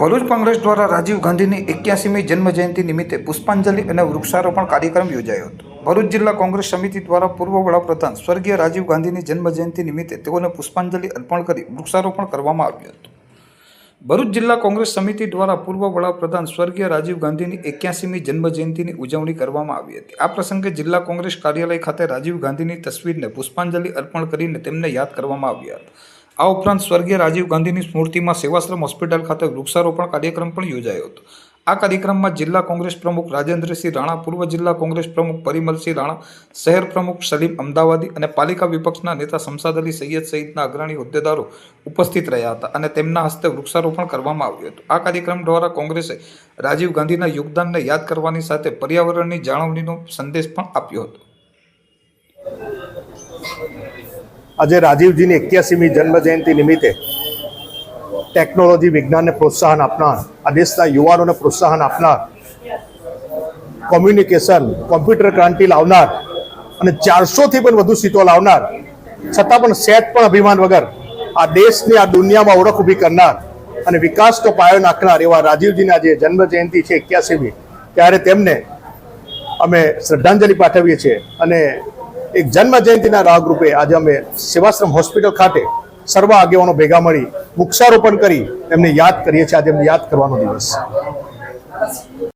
ભરૂચ કોંગ્રેસ દ્વારા રાજીવ ગાંધીની એક્યાસીમી જન્મજયંતિ નિમિત્તે પુષ્પાંજલિ અને વૃક્ષારોપણ કાર્યક્રમ યોજાયો હતો. ભરૂચ જિલ્લા કોંગ્રેસ સમિતિ દ્વારા પૂર્વ વડાપ્રધાન સ્વર્ગીય રાજીવ ગાંધીની જન્મજયંતિ નિમિત્તે તેઓને પુષ્પાંજલિ અર્પણ કરી વૃક્ષારોપણ કરવામાં આવ્યું હતું. ભરૂચ જિલ્લા કોંગ્રેસ સમિતિ દ્વારા પૂર્વ વડાપ્રધાન સ્વર્ગીય રાજીવ ગાંધીની એક્યાસીમી જન્મજયંતિની ઉજવણી કરવામાં આવી હતી. આ પ્રસંગે જિલ્લા કોંગ્રેસ કાર્યાલય ખાતે રાજીવ ગાંધીની તસવીરને પુષ્પાંજલિ અર્પણ કરીને તેમને યાદ કરવામાં આવ્યા હતા. આ ઉપરાંત સ્વર્ગીય રાજીવ ગાંધીની સ્મૃતિમાં સેવાશ્રમ હોસ્પિટલ ખાતે વૃક્ષારોપણ કાર્યક્રમ પણ યોજાયો હતો. આ કાર્યક્રમમાં જિલ્લા કોંગ્રેસ પ્રમુખ રાજેન્દ્રસિંહ રાણા, પૂર્વ જિલ્લા કોંગ્રેસ પ્રમુખ પરિમલસિંહ રાણા, શહેર પ્રમુખ સલીમ અમદાવાદી અને પાલિકા વિપક્ષના નેતા શમસાદ અલી સૈયદ સહિતના અગ્રણી હોદ્દેદારો ઉપસ્થિત રહ્યા હતા અને તેમના હસ્તે વૃક્ષારોપણ કરવામાં આવ્યું હતું. આ કાર્યક્રમ દ્વારા કોંગ્રેસે રાજીવ ગાંધીના યોગદાનને યાદ કરવાની સાથે પર્યાવરણની જાળવણીનો સંદેશ પણ આપ્યો હતો. આજે રાજીવજીની એક્યાસીમી જન્મ જયંતિ નિમિત્તે ટેકનોલોજી વિજ્ઞાનને પ્રોત્સાહન આપનાર, આ દેશના યુવાનોને પ્રોત્સાહન આપનાર, કોમ્યુનિકેશન, કોમ્પ્યુટર ક્રાંતિ લાવનાર અને ચારસોથી પણ વધુ સીટો લાવનાર, છતાં પણ સેટ પણ અભિમાન વગર આ દેશની, આ દુનિયામાં ઓળખ ઊભી કરનાર અને વિકાસનો પાયો નાખનાર એવા રાજીવજીના જે જન્મ જયંતિ છે એક્યાસીમી, ત્યારે તેમને અમે શ્રદ્ધાંજલિ પાઠવીએ છીએ અને એક જન્મ જયંતિના રાગરૂપે આજે અમે સેવાશ્રમ હોસ્પિટલ ખાતે સર્વ આગેવાનો ભેગા મળી વૃક્ષારોપણ કરી એમને યાદ કરીએ છીએ. આજે એમને યાદ કરવાનો દિવસ.